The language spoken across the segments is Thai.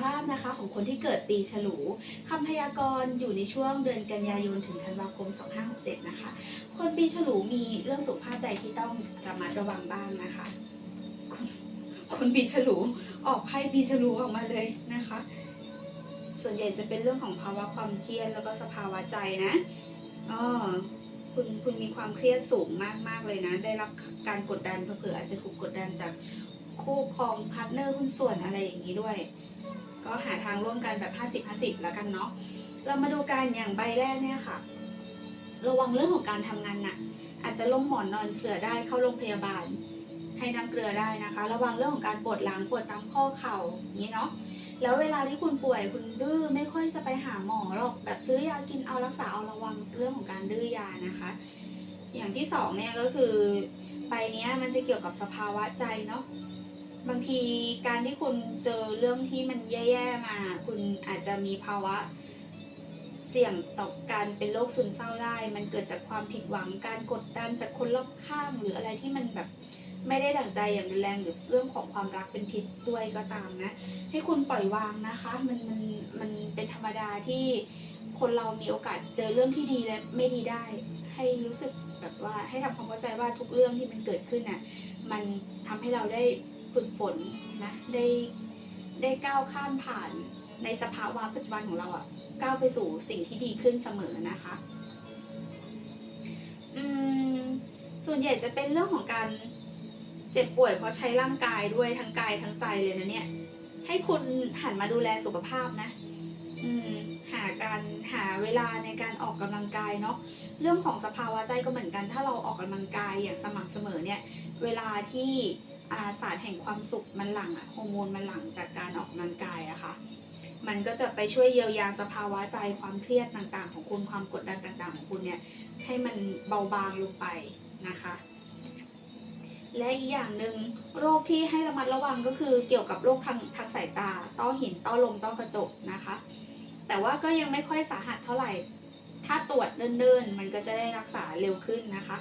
ภาพนะคะของคนที่เกิดปีฉลูคำพยากรณ์อยู่ในช่วงเดือนกันยายนถึงธันวาคม 2567 นะคะ คนปีฉลูมีเรื่องสุขภาพใดที่ต้องระมัดระวังบ้างนะคะคนคนปีฉลูออกไพ่ปีฉลูออกมาเลยนะคะ ส่วนใหญ่จะเป็นเรื่องของภาวะความเครียดแล้วก็สภาวะใจนะอ๋อคุณคุณมีความเครียดสูงมากๆเลยนะ ได้รับการกดดันเผื่ออาจจะถูกกดดันจากคู่ครองพาร์ทเนอร์หุ้นส่วนอะไรอย่างนี้ด้วย ก็หาทางร่วมกันแบบ 50-50 แล้วกันเนาะเรามาดูกันอย่างใบแรกเนี่ยค่ะ ระวังเรื่องของการทำงานหนักอาจจะล้มหมอนนอนเสือได้เข้าโรงพยาบาล ให้น้ำเกลือได้นะคะ ระวังเรื่องของการปวดหลังปวดตามข้อเข่าอย่างนี้เนาะแล้วเวลาที่คุณป่วยคุณดื้อไม่ค่อยจะไปหาหมอหรอกแบบซื้อยากินเอารักษาเอาระวังเรื่องของการดื้อยานะคะ อย่างที่สองเนี่ยก็คือใบเนี้ยมันจะเกี่ยวกับสภาวะใจเนาะ บางทีการที่คุณเจอเรื่องที่มันแย่ๆมา คุณอาจจะมีภาวะเสี่ยงต่อการเป็นโรคซึมเศร้าได้ มันเกิดจากความผิดหวัง การกดดันจากคนรอบข้าง หรืออะไรที่มันแบบไม่ได้ดั่งใจอย่างรุนแรงหรือเรื่องของความรักเป็นพิษด้วยก็ตามนะ ให้คุณปล่อยวางนะคะ มันมันมันเป็นธรรมดาที่คนเรามีโอกาสเจอเรื่องที่ดีและไม่ดีได้ ให้รู้สึกแบบว่าให้ทำความเข้าใจว่าทุกเรื่องที่มันเกิดขึ้นน่ะ มันทำให้เราได้ ฝึกฝนนะได้ได้ก้าวข้ามผ่านในสภาวะปัจจุบันของเราอะก้าวไปสู่สิ่งที่ดีขึ้นเสมอนะคะอืมส่วนใหญ่จะเป็นเรื่องของการเจ็บป่วยเพราะใช้ร่างกายด้วยทั้งกายทั้งใจเลยนะเนี่ย ให้คุณหันมาดูแลสุขภาพนะ อืมหาการหาเวลาในการออกกำลังกายเนาะเรื่องของสภาวะใจก็เหมือนกัน ถ้าเราออกกำลังกายอย่างสม่ำเสมอเนี่ย เวลาที่ สารแห่งความสุขมันหลังอะฮอร์โมนมันหลังจากการออกกำลังกายอะค่ะมันก็จะไปช่วยเยียวยาสภาวะใจความเครียดต่างๆ ของคุณความกดดันต่างๆ ของคุณเนี่ยให้มันเบาบางลงไปนะคะ และอีกอย่างหนึ่งโรคที่ให้ระมัดระวังก็คือเกี่ยวกับโรคทางทางสายตา ต้อหินต้อลมต้อกระจกนะคะ แต่ว่าก็ยังไม่ค่อยสาหัสเท่าไหร่ ถ้าตรวจเนิ่นๆ มันก็จะได้รักษาเร็วขึ้นนะคะ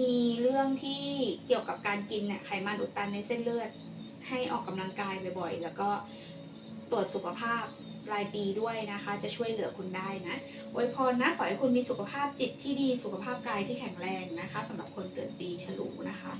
มีเรื่องที่เกี่ยวกับการกินเนี่ยไขมันอุดตันในเส้นเลือด ให้ออกกำลังกายบ่อยๆ แล้วก็ตรวจสุขภาพรายปีด้วยนะคะ จะช่วยเหลือคุณได้นะอวยพรนะขอให้คุณมีสุขภาพจิตที่ดีสุขภาพกายที่แข็งแรงนะคะสำหรับคนเกิดปีฉลูนะคะ